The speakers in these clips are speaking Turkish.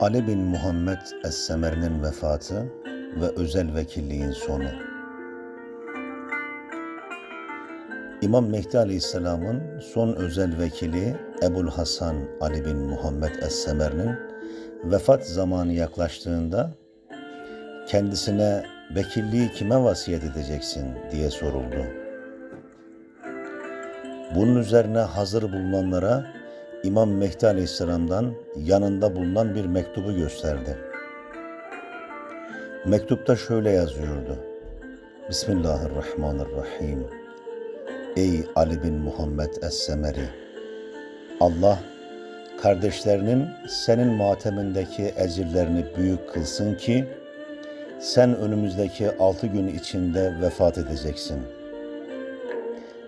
Ali bin Muhammed Es-Semer'in vefatı ve özel vekilliğin sonu. İmam Mehdi Aleyhisselam'ın son özel vekili Ebul Hasan Ali bin Muhammed Es-Semer'in vefat zamanı yaklaştığında kendisine vekilliği kime vasiyet edeceksin diye soruldu. Bunun üzerine hazır bulunanlara İmam Mehdi Aleyhisselam'dan yanında bulunan bir mektubu gösterdi. Mektupta şöyle yazıyordu. Bismillahirrahmanirrahim. Ey Ali bin Muhammed Es-Semeri! Allah kardeşlerinin senin matemindeki ecirlerini büyük kılsın ki sen önümüzdeki altı gün içinde vefat edeceksin.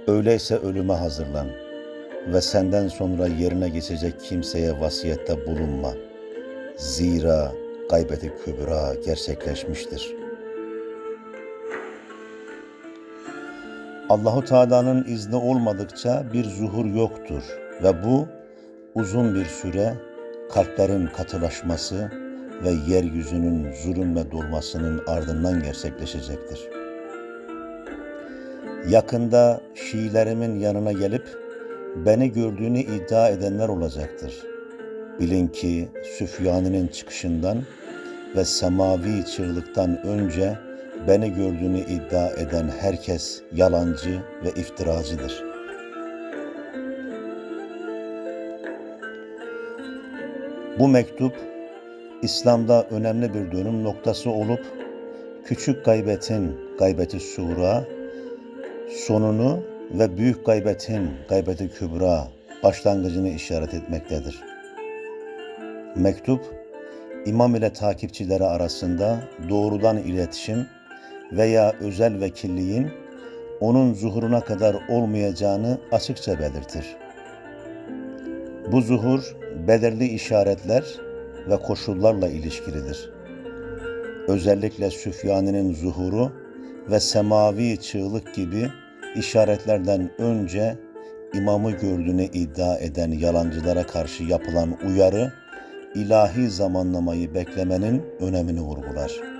Öyleyse ölüme hazırlan ve senden sonra yerine geçecek kimseye vasiyette bulunma. Zira gaybeti kübra gerçekleşmiştir. Allahu Teala'nın izni olmadıkça bir zuhur yoktur ve bu uzun bir süre kalplerin katılaşması ve yeryüzünün zulümle dolmasının ardından gerçekleşecektir. Yakında Şiilerimin yanına gelip beni gördüğünü iddia edenler olacaktır. Bilin ki Süfyan'ın çıkışından ve semavi çığlıktan önce beni gördüğünü iddia eden herkes yalancı ve iftiracıdır. Bu mektup İslam'da önemli bir dönüm noktası olup küçük gaybetin gaybeti sura, sonunu ve büyük gaybetin gaybeti kübra başlangıcını işaret etmektedir. Mektup, imam ile takipçileri arasında doğrudan iletişim veya özel vekilliğin onun zuhuruna kadar olmayacağını açıkça belirtir. Bu zuhur belirli işaretler ve koşullarla ilişkilidir. Özellikle Süfyani'nin zuhuru ve semavi çığlık gibi işaretlerden önce imamı gördüğünü iddia eden yalancılara karşı yapılan uyarı ilahi zamanlamayı beklemenin önemini vurgular.